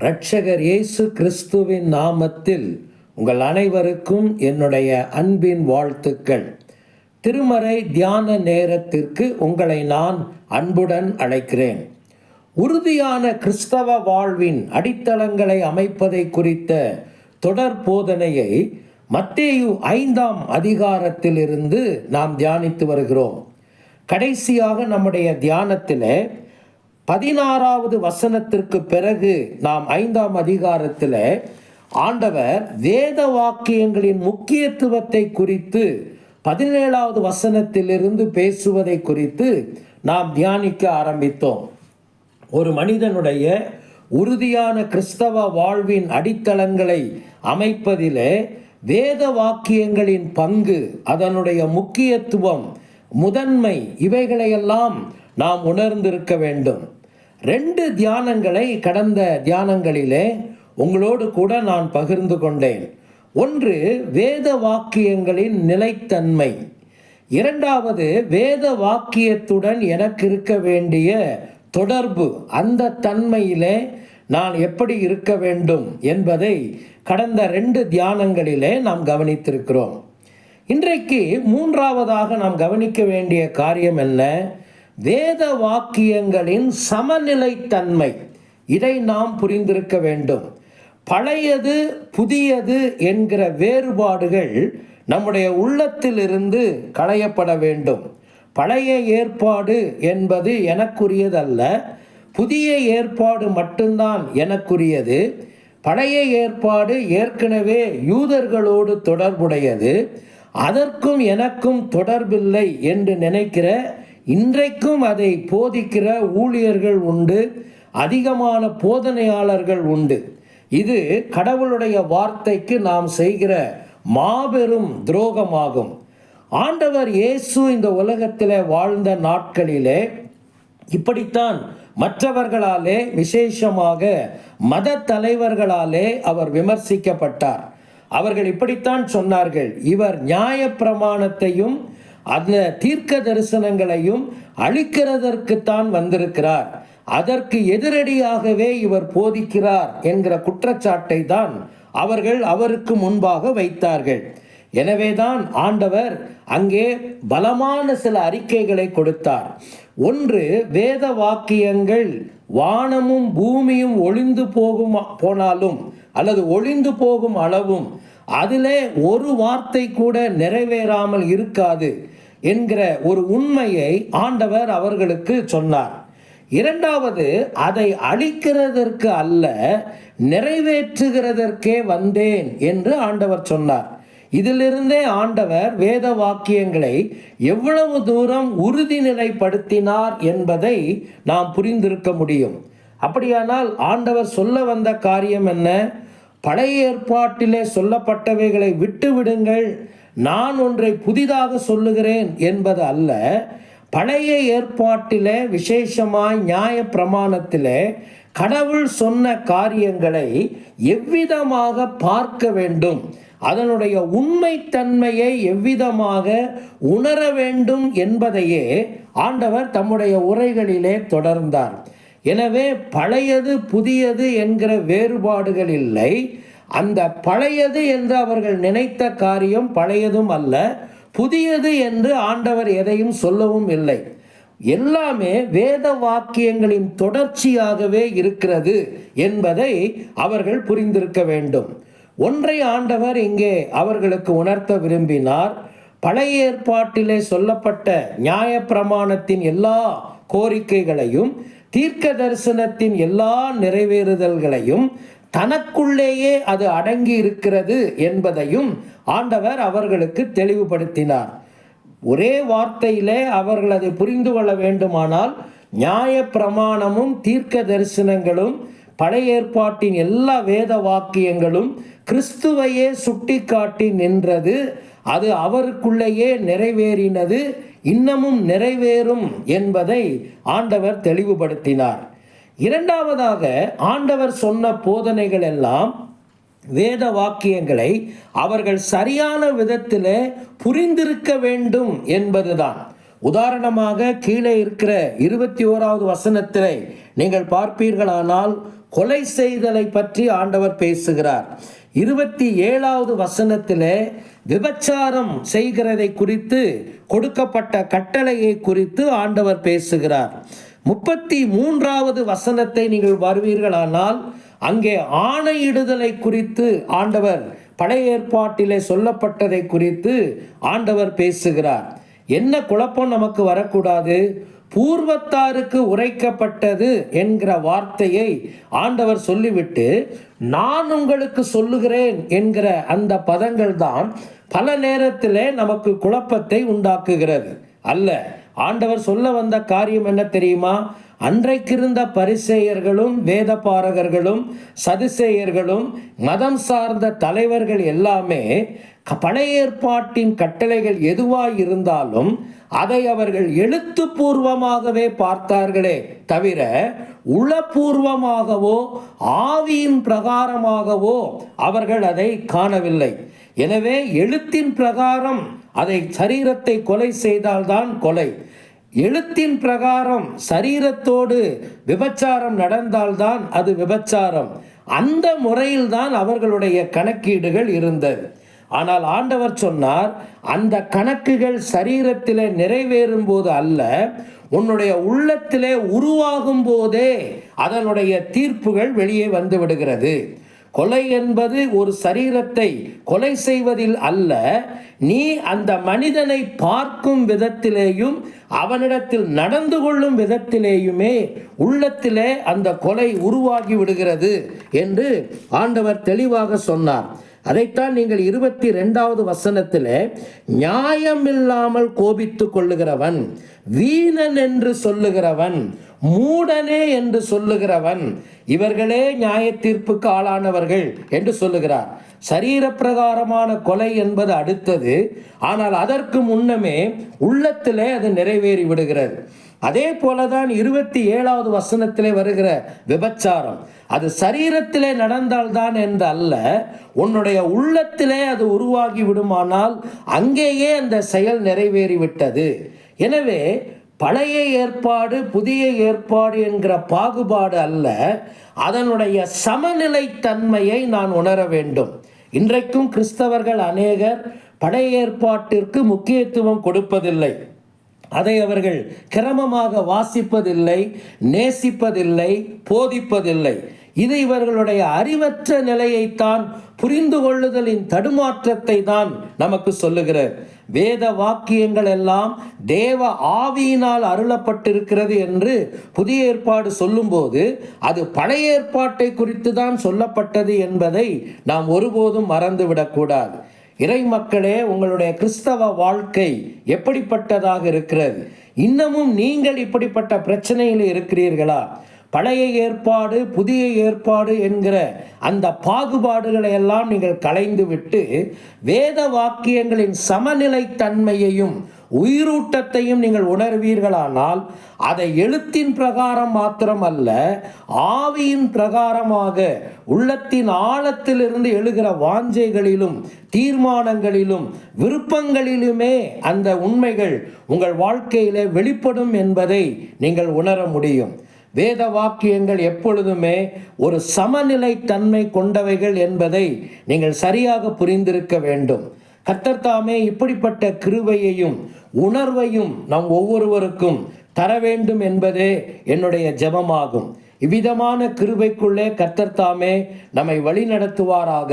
இரட்சகர் இயேசு கிறிஸ்துவின் நாமத்தில் உங்கள் அனைவருக்கும் என்னுடைய அன்பின் வாழ்த்துக்கள். திருமறை தியான நேரத்திற்கு உங்களை நான் அன்புடன் அழைக்கிறேன். உறுதியான கிறிஸ்தவ வாழ்வின் அடித்தளங்களை அமைப்பதை குறித்த தொடர் போதனையை மத்தேயு ஐந்தாம் அதிகாரத்திலிருந்து நாம் தியானித்து வருகிறோம். கடைசியாக நம்முடைய தியானத்திலே பதினாறாவது வசனத்திற்கு பிறகு நாம் ஐந்தாம் அதிகாரத்தில் ஆண்டவர் வேத வாக்கியங்களின் முக்கியத்துவத்தை குறித்து பதினேழாவது வசனத்திலிருந்து பேசுவதை குறித்து நாம் தியானிக்க ஆரம்பித்தோம். ஒரு மனிதனுடைய உறுதியான கிறிஸ்தவ வாழ்வின் அடித்தளங்களை அமைப்பதிலே வேத வாக்கியங்களின் பங்கு அதனுடைய முக்கியத்துவம் முதன்மை இவைகளையெல்லாம் நாம் உணர்ந்திருக்க வேண்டும். ரெண்டு தியானங்களை கடந்த தியானங்களிலே உங்களோடு கூட நான் பகிர்ந்து கொண்டேன். ஒன்று வேத வாக்கியங்களின் நிலைத்தன்மை. இரண்டாவது வேத வாக்கியத்துடன் எனக்கு இருக்க வேண்டிய தொடர்பு அந்த தன்மையிலே நான் எப்படி இருக்க வேண்டும் என்பதை கடந்த ரெண்டு தியானங்களிலே நாம் கவனித்திருக்கிறோம். இன்றைக்கு மூன்றாவதாக நாம் கவனிக்க வேண்டிய காரியம் என்ன? வேத வாக்கியங்களின் சமநிலைத்தன்மை. இதை நாம் புரிந்திருக்க வேண்டும். பழையது புதியது என்கிற வேறுபாடுகள் நம்முடைய உள்ளத்திலிருந்து களையப்பட வேண்டும். பழைய ஏற்பாடு என்பது எனக்குரியதல்ல. புதிய ஏற்பாடு மட்டும்தான் எனக்குரியது. பழைய ஏற்பாடு ஏற்கனவே யூதர்களோடு தொடர்புடையது. அதற்கும் எனக்கும் தொடர்பில்லை என்று நினைக்கிற இன்றைக்கும் அதை போதிக்கிற ஊழியர்கள் உண்டு அதிகமான போதனையாளர்கள் உண்டு. இது கடவுளுடைய வார்த்தைக்கு நாம் செய்கிற மாபெரும் துரோகமாகும். ஆண்டவர் இயேசு இந்த உலகத்தில் வாழ்ந்த நாட்களிலே இப்படித்தான் மற்றவர்களாலே விசேஷமாக மத தலைவர்களாலே அவர் விமர்சிக்கப்பட்டார். அவர்கள் இப்படித்தான் சொன்னார்கள் இவர் நியாய பிரமாணத்தையும் அந்த தீர்க்க தரிசனங்களையும் அழிக்கிறதற்குத்தான் வந்திருக்கிறார். அதற்கு எதிரடியாகவே இவர் போதிக்கிறார் என்கிற குற்றச்சாட்டை தான் அவர்கள் அவருக்கு முன்பாக வைத்தார்கள். எனவேதான் ஆண்டவர் அங்கே பலமான சில அறிக்கைகளை கொடுத்தார். ஒன்று வேத வாக்கியங்கள் வானமும் பூமியும் ஒளிந்து போகும் போனாலும் அல்லது ஒளிந்து போகும் அளவும் அதிலே ஒரு வார்த்தை கூட நிறைவேறாமல் இருக்காது. என்கிற ஒரு உண்மையை ஆண்டவர் அவர்களுக்கு சொன்னார். இரண்டாவது அதை அழிக்கிறதற்கு அல்ல நிறைவேற்றுகிறதற்கே வந்தேன் என்று ஆண்டவர் சொன்னார். இதிலிருந்தே ஆண்டவர் வேத வாக்கியங்களை எவ்வளவு தூரம் உறுதிநிலைப்படுத்தினார் என்பதை நாம் புரிந்திருக்க முடியும். அப்படியானால் ஆண்டவர் சொல்ல வந்த காரியம் என்ன? பழைய ஏற்பாட்டிலே சொல்லப்பட்டவைகளை விட்டு விடுங்கள் நான் ஒன்றை புதிதாக சொல்லுகிறேன் என்பது அல்ல பழைய ஏற்பாட்டிலே விசேஷமாய் நியாய பிரமாணத்திலே கடவுள் சொன்ன காரியங்களை எவ்விதமாக பார்க்க வேண்டும் அதனுடைய உண்மைத்தன்மையை எவ்விதமாக உணர வேண்டும் என்பதையே ஆண்டவர் தம்முடைய உரைகளிலே தொடர்ந்தார். எனவே பழையது புதியது என்கிற வேறுபாடுகள் இல்லை. அந்த பழையது என்று அவர்கள் நினைத்த காரியம் பழையதும் அல்ல புதியது என்று ஆண்டவர் எதையும் சொல்லவும் இல்லை. எல்லாமே வேத வாக்கியங்களின் தொடர்ச்சியாகவே இருக்கிறது என்பதை அவர்கள் புரிந்திருக்க வேண்டும். ஒன்றை ஆண்டவர் இங்கே அவர்களுக்கு உணர்த்த விரும்பினார். பழைய ஏற்பாட்டிலே சொல்லப்பட்ட நியாய பிரமாணத்தின் எல்லா கோரிக்கைகளையும் தீர்க்க தரிசனத்தின் எல்லா நிறைவேறுதல்களையும் தனக்குள்ளேயே அது அடங்கி இருக்கிறது என்பதையும் ஆண்டவர் அவர்களுக்கு தெளிவுபடுத்தினார். ஒரே வார்த்தையிலே அவர்கள் அதை புரிந்து கொள்ள வேண்டுமானால் நியாய பிரமாணமும் தீர்க்க தரிசனங்களும் பழைய ஏற்பாட்டின் எல்லா வேத வாக்கியங்களும் கிறிஸ்துவையே சுட்டிக்காட்டி நின்றது அது அவருக்குள்ளேயே நிறைவேறினது இன்னமும் நிறைவேறும் என்பதை ஆண்டவர் தெளிவுபடுத்தினார். இரண்டாவதாக ஆண்டவர் சொன்ன போதனைகள் எல்லாம் வேத வாக்கியங்களை அவர்கள் சரியான விதத்தில் புரிந்திருக்க வேண்டும் என்பதுதான். உதாரணமாக கீழே இருக்கிற இருபத்தி ஓராவது வசனத்திலே நீங்கள் பார்ப்பீர்களானால் கொலை செய்தலை பற்றி ஆண்டவர் பேசுகிறார். இருபத்தி ஏழாவது வசனத்திலே விபச்சாரம் செய்கிறதை குறித்து கொடுக்கப்பட்ட கட்டளையை குறித்து ஆண்டவர் பேசுகிறார். முப்பத்தி மூன்றாவது வசனத்தை நீங்கள் வருவீர்களானால் அங்கே ஆணையிடுதலை குறித்து ஆண்டவர் பழைய ஏற்பாட்டிலே சொல்லப்பட்டதை குறித்து ஆண்டவர் பேசுகிறார். என்ன குழப்பம் நமக்கு வரக்கூடாது? பூர்வத்தாருக்கு உரைக்கப்பட்டது என்கிற வார்த்தையை ஆண்டவர் சொல்லிவிட்டு நான் உங்களுக்கு சொல்லுகிறேன் என்கிற அந்த பதங்கள் தான் பல நேரத்திலே நமக்கு குழப்பத்தை உண்டாக்குகிறது. அல்ல ஆண்டவர் சொல்ல வந்த காரியம் என்ன தெரியுமா? அன்றைக்கிருந்த பரிசேயர்களும் வேத பாரகர்களும் சதுசேயர்களும் மதம் சார்ந்த தலைவர்கள் எல்லாமே பழைய ஏற்பாட்டின் கட்டளைகள் எதுவாய் இருந்தாலும் அதை அவர்கள் எழுத்துப்பூர்வமாகவே பார்த்தார்களே தவிர உளப்பூர்வமாகவோ ஆவியின் பிரகாரமாகவோ அவர்கள் அதை காணவில்லை. எனவே எழுத்தின் பிரகாரம் அதை சரீரத்தை கொலை செய்தால்தான் கொலை. எழுத்தின் பிரகாரம் சரீரத்தோடு விபச்சாரம் நடந்தால்தான் அது விபச்சாரம். அந்த முறையில்தான் அவர்களுடைய கணக்கீடுகள் இருந்தது. ஆனால் ஆண்டவர் சொன்னார் அந்த கணக்குகள் சரீரத்திலே நிறைவேறும் போது அல்ல உன்னுடைய உள்ளத்திலே உருவாகும் போதே அதனுடைய தீர்ப்புகள் வெளியே வந்து விடுகிறது. கொலை என்பது ஒரு சரீரத்தை கொலை செய்வதில் அல்ல. நீ அந்த மனிதனை பார்க்கும் விதத்திலேயும் அவனிடத்தில் நடந்து கொள்ளும் விதத்திலேயுமே உள்ளத்திலே அந்த கொலை உருவாகி விடுகிறது என்று ஆண்டவர் தெளிவாக சொன்னார். அதைத்தான் நீங்கள் இருபத்தி ரெண்டாவது வசனத்திலே நியாயமில்லாமல் கோபித்துக் கொள்ளுகிறவன் வீணன் என்று சொல்லுகிறவன் மூடனே என்று சொல்லுகிறவன் இவர்களே நியாய தீர்ப்புக்கு ஆளானவர்கள் என்று சொல்லுகிறார். சரீரப்பிரகாரமான கொலை என்பது அடுத்தது. ஆனால் அதற்கு முன்னமே உள்ளத்திலே அது நிறைவேறி விடுகிறது. அதே போலதான் இருபத்தி ஏழாவது வசனத்திலே வருகிற விபச்சாரம். அது சரீரத்திலே நடந்தால்தான் என்று அல்ல உன்னுடைய உள்ளத்திலே அது உருவாகி விடுமானால் அங்கேயே அந்த செயல் நிறைவேறிவிட்டது. எனவே பழைய ஏற்பாடு புதிய ஏற்பாடு என்கிற பாகுபாடு அல்ல. அதனுடைய சமநிலைத்தன்மையை நான் உணர வேண்டும். இன்றைக்கும் கிறிஸ்தவர்கள் அநேகர் பழைய ஏற்பாட்டிற்கு முக்கியத்துவம் கொடுப்பதில்லை. அதை அவர்கள் கிரமமாக வாசிப்பதில்லை நேசிப்பதில்லை போதிப்பதில்லை. இது இவர்களுடைய அறிவற்ற நிலையைத்தான் புரிந்து கொள்ளுதலின் தடுமாற்றத்தை தான் நமக்கு சொல்லுகிறது வேத வாக்கியங்கள் எல்லாம் தேவ ஆவியினால் அருளப்பட்டிருக்கிறது என்று புதிய ஏற்பாடு சொல்லும்போது அது பழைய ஏற்பாட்டை குறித்து தான் சொல்லப்பட்டது என்பதை நாம் ஒருபோதும் மறந்துவிடக்கூடாது இறை மக்களே உங்களுடைய கிறிஸ்தவ வாழ்க்கை எப்படிப்பட்டதாக இருக்கிறது? இன்னமும் நீங்கள் இப்படிப்பட்ட பிரச்சனையில் இருக்கிறீர்களா? பழைய ஏற்பாடு புதிய ஏற்பாடு என்கிற அந்த பாகுபாடுகளை எல்லாம் நீங்கள் களைந்துவிட்டு வேத வாக்கியங்களின் சமநிலைத்தன்மையையும் உயிரூட்டத்தையும் நீங்கள் உணர்வீர்களானால் அதை எழுத்தின் பிரகாரம் மாத்திரமல்ல ஆவியின் பிரகாரமாக உள்ளத்தின் ஆழத்திலிருந்து எழுகிற வாஞ்சைகளிலும் தீர்மானங்களிலும் விருப்பங்களிலுமே அந்த உண்மைகள் உங்கள் வாழ்க்கையிலே வெளிப்படும் என்பதை நீங்கள் உணர முடியும். வேத வாக்கியங்கள் எப்பொழுதுமே ஒரு சமநிலை தன்மை கொண்டவைகள் என்பதை நீங்கள் சரியாக புரிந்திருக்க வேண்டும். கத்தர்தாமே இப்படிப்பட்ட கிருவையையும் உணர்வையும் நம் ஒவ்வொருவருக்கும் தர வேண்டும் என்பதே என்னுடைய ஜெபமாகும். இவ்விதமான கிருபைக்குள்ளே கத்தர்தாமே நம்மை வழி நடத்துவாராக